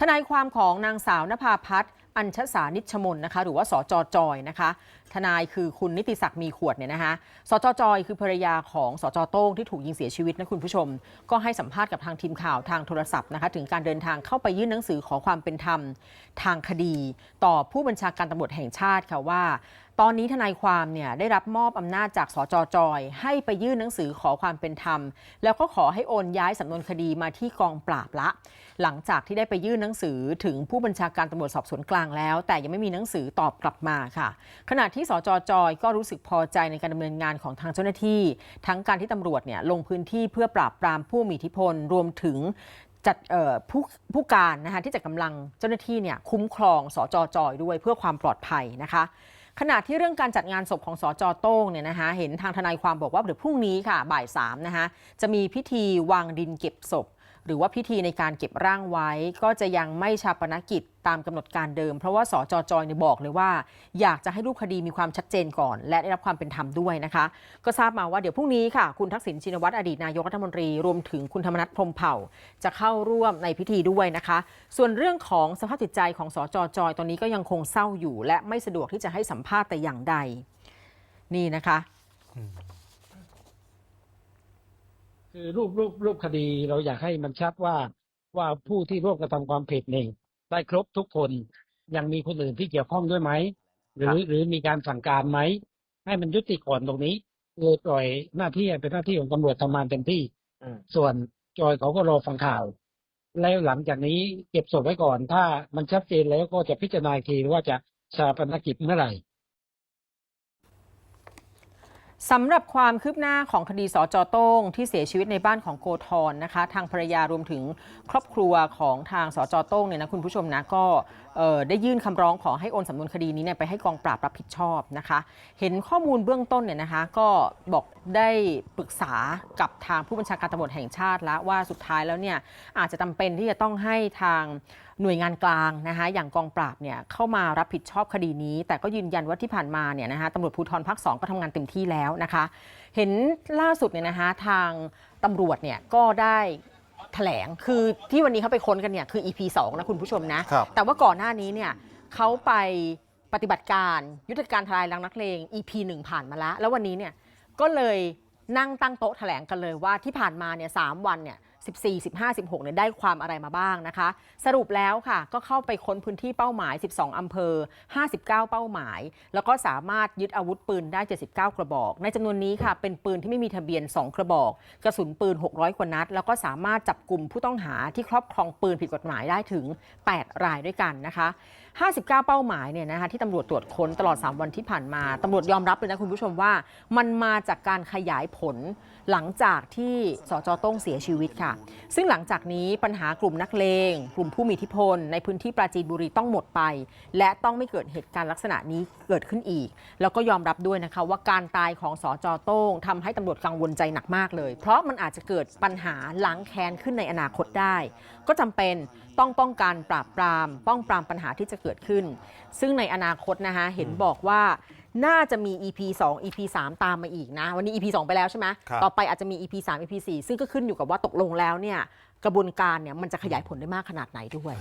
ทนายความของนางสาวนภาพัฒน์อัญชสานิชมนนะคะ หรือว่าสจจอยนะคะทนายคือคุณนิติศักดิ์มีขวดเนี่ยนะคะสจจอยคือภรรยาของสจโต้งที่ถูกยิงเสียชีวิตนะคุณผู้ชม ก็ให้สัมภาษณ์กับทางทีมข่าวทางโทรศัพท์นะคะถึงการเดินทางเข้าไปยื่นหนังสือขอความเป็นธรรมทางคดี ต่อผู้บัญชาการตำรวจแห่งชาติค่ะว่า ตอนนี้ทนายความเนี่ยได้รับมอบอำนาจจากสจจอย ให้ไปยื่นหนังสือขอความเป็นธรรม แล้วก็ขอให้โอนย้ายสำนวนคดีมาที่กองปราบละ หลังจากที่ได้ไปยื่นหนังสือถึงผู้บัญชาการตำรวจสอบสวนกลางแล้ว แต่ยังไม่มีหนังสือตอบกลับมาค่ะขณะที่สจจอยก็รู้สึกพอใจในการดำเนินงานของทางเจ้าหน้าที่ ทั้งการที่ตำรวจเนี่ยลงพื้นที่เพื่อปราบปรามผู้มีอิทธิพลรวมถึงจัดผู้ผู้การนะคะที่จัดกำลังเจ้าหน้าที่เนี่ยคุ้มครองสจจอยด้วยเพื่อความปลอดภัยนะคะขณะที่เรื่องการจัดงานศพของสจโต้งเนี่ยนะคะเห็นทางทนายความบอกว่าเดี๋ยวพรุ่งนี้ค่ะบ่ายสามนะคะจะมีพิธีวางดินเก็บศพ หรือว่าพิธีในการเก็บร่างไว้ ก็จะยังไม่ชาปนกิจตามกำหนดการเดิม เพราะว่าสจจอยเนี่ยบอกเลยว่า อยากจะให้รูปคดีมีความชัดเจนก่อน และได้รับความเป็นธรรมด้วยนะคะ ก็ทราบมาว่าเดี๋ยวพรุ่งนี้ค่ะ คุณทักษิณชินวัตรอดีตนายกรัฐมนตรีรวมถึงคุณธรรมนัฐพรมเผ่า จะเข้าร่วมในพิธีด้วยนะคะ ส่วนเรื่องของสภาพจิตใจของสจจอยตอนนี้ก็ยังคงเศร้าอยู่ และไม่สะดวกที่จะให้สัมภาษณ์แต่อย่างใด นี่นะคะ คือรูปรูปรูปคดีเราอยากให้มันชัดว่าว่าผู้ที่ร่วมกระทำความผิดหนึ่งได้ครบทุกคนยังมีคนอื่นที่เกี่ยวข้องด้วยไหมหรือหรือมีการสั่งการไหมให้มันยุติก่อนตรงนี้เลยปล่อยหน้าที่ให้เป็นหน้าที่ของตำรวจทำงานเต็มที่อืมส่วนจอยเขาก็รอฟังข่าว แล้วหลังจากนี้เก็บศพไว้ก่อน ถ้ามันชัดเจนแล้วก็จะพิจารณาอีกทีว่าจะชาปนกิจเมื่อไหร่ สำหรับความคืบหน้าของคดีสจโต้งที่เสียชีวิตในบ้านของโกธรนะคะ ทางภรรยารวมถึงครอบครัวของทางสจโต้งเนี่ยนะคุณผู้ชมนะก็ได้ยื่นคำร้องขอให้โอนสำนวนคดีนี้เนี่ยไปให้กองปราบรับผิดชอบนะคะ เห็นข้อมูลเบื้องต้นเนี่ยนะคะ ก็บอกได้ปรึกษากับทางผู้บัญชาการตำรวจแห่งชาติแล้วว่าสุดท้ายแล้วเนี่ยอาจจะจำเป็นที่จะต้องให้ทางหน่วยงานกลางนะคะอย่างกองปราบเนี่ยเข้ามารับผิดชอบคดีนี้ แต่ก็ยืนยันว่าที่ผ่านมาเนี่ยนะคะตำรวจภูธรภาคสองก็ทำงานเต็มที่แล้วนะคะ เห็นล่าสุดเนี่ยนะคะทางตำรวจเนี่ยก็ได้แถลงคือที่วันนี้เขาไปค้นกันเนี่ยคือ EP 2 นะคุณผู้ชมนะครับแต่ว่าก่อนหน้านี้เนี่ยเขาไปปฏิบัติการยุทธการทลายรังนักเลง EP 1 ผ่านมาแล้ว แล้ววันนี้เนี่ยก็เลยนั่งตั้งโต๊ะแถลงกันเลยว่าที่ผ่านมาเนี่ยสามวันเนี่ย 14 15 16เนี่ยได้ความอะไรมาบ้างนะคะ สรุปแล้วค่ะ ก็เข้าไปค้นพื้นที่เป้าหมาย 12 อำเภอ 59 เป้าหมาย แล้วก็สามารถยึดอาวุธปืนได้ 79 กระบอก ในจำนวนนี้ค่ะ เป็นปืนที่ไม่มีทะเบียน 2 กระบอก กระสุนปืน 600 กว่านัด แล้วก็สามารถจับกลุ่มผู้ต้องหาที่ครอบครองปืนผิดกฎหมายได้ถึง 8 รายด้วยกันนะคะ 59 เป้าหมายเนี่ยนะคะที่ตำรวจตรวจค้นตลอด 3 วันที่ผ่านมาตำรวจยอมรับเลยนะคุณผู้ชมว่า มันมาจากการขยายผลหลังจากที่สจต้งเสียชีวิตค่ะ ซึ่งหลังจากนี้ปัญหากลุ่มนักเลง กลุ่มผู้มีอิทธิพล ในพื้นที่ปราจีนบุรีต้องหมดไป และต้องไม่เกิดเหตุการณ์ลักษณะนี้เกิดขึ้นอีก แล้วก็ยอมรับด้วยนะคะว่าการตายของสจต้งทำให้ตำรวจกังวลใจหนักมากเลย เพราะมันอาจจะเกิดปัญหาล้างแค้นขึ้นในอนาคตได้ ก็จำเป็นต้องป้องกันปราบปราม ป้องปรามปัญหาที่จะเกิดขึ้น ซึ่งในอนาคตนะคะเห็นบอกว่าน่าจะมี EP 2 EP 3 ตามมาอีกนะ วันนี้ EP 2 ไปแล้วใช่ไหมครับ ต่อไปอาจจะมี EP 3 EP 4 ซึ่งก็ขึ้นอยู่กับว่าตกลงแล้วเนี่ยกระบวนการเนี่ยมันจะขยายผลได้มากขนาดไหนด้วย